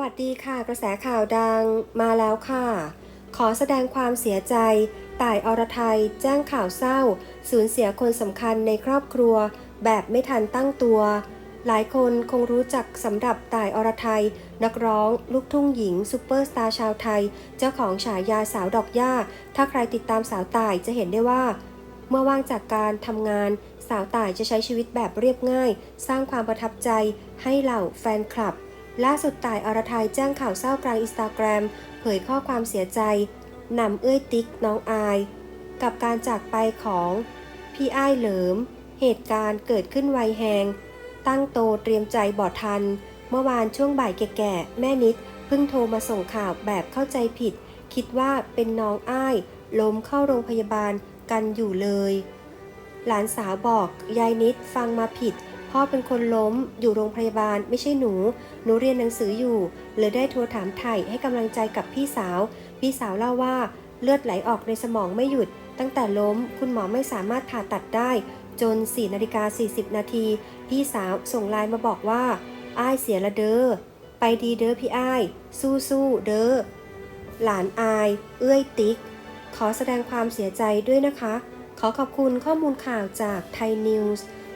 วัสดีค่ะกระแสข่าวดังมาแล้วค่ะ ขอแสดงความเสียใจ ต่ายอรไทย แจ้งข่าวเศร้า สูญเสียคนสำคัญในครอบครัว แบบไม่ทันตั้งตัว หลายคนคงรู้จักสำหรับต่ายอรไทย นักร้อง ลูกทุ่งหญิงซูเปอร์สตาร์ชาวไทย เจ้าของฉายาสาวดอกหญ้าถ้าใครติดตามสาวต่ายจะเห็นได้ว่า เมื่อว่างจากการทำงาน สาวต่ายจะใช้ชีวิตแบบเรียบง่าย สร้างความประทับใจให้เหล่าแฟนคลับ ล่าสุดต่ายอรไทยแจ้งข่าวเศร้ากลางอินสตาแกรมเผยข้อความเสียใจนำเอื้อยติ๊กน้องอาย กับการจากไปของพี่อ้ายเหลิม เหตุการณ์เกิดขึ้นไวแหง ตั้งโตเตรียมใจบอดทัน เมื่อวานช่วงบ่ายแก่ๆ แม่นิดเพิ่งโทรมาส่งข่าวแบบเข้าใจผิด คิดว่าเป็นน้องอ้ายล้มเข้าโรงพยาบาลกันอยู่เลย หลานสาวบอกยายนิดฟังมาผิด พ่อเป็นคนล้ม อยู่โรงพยาบาล ไม่ใช่หนู หนูเรียนหนังสืออยู่เลยได้โทรถามไถ่ให้กำลังใจกับพี่สาว พี่สาวเล่าว่าเลือดไหลออกในสมองไม่หยุด ตั้งแต่ล้มคุณหมอไม่สามารถผ่าตัดได้ จน4นาฬิกา40 นาที พี่สาวส่งไลน์มาบอกว่าอ้ายเสียละเด้อไปดีเด้อพี่อ้าย สู้สู้ๆเด้อหลานอาย เอื้อยติ๊ก ขอแสดงความเสียใจด้วยนะคะ ขอขอบคุณข้อมูลข่าวจากไทยนิวส์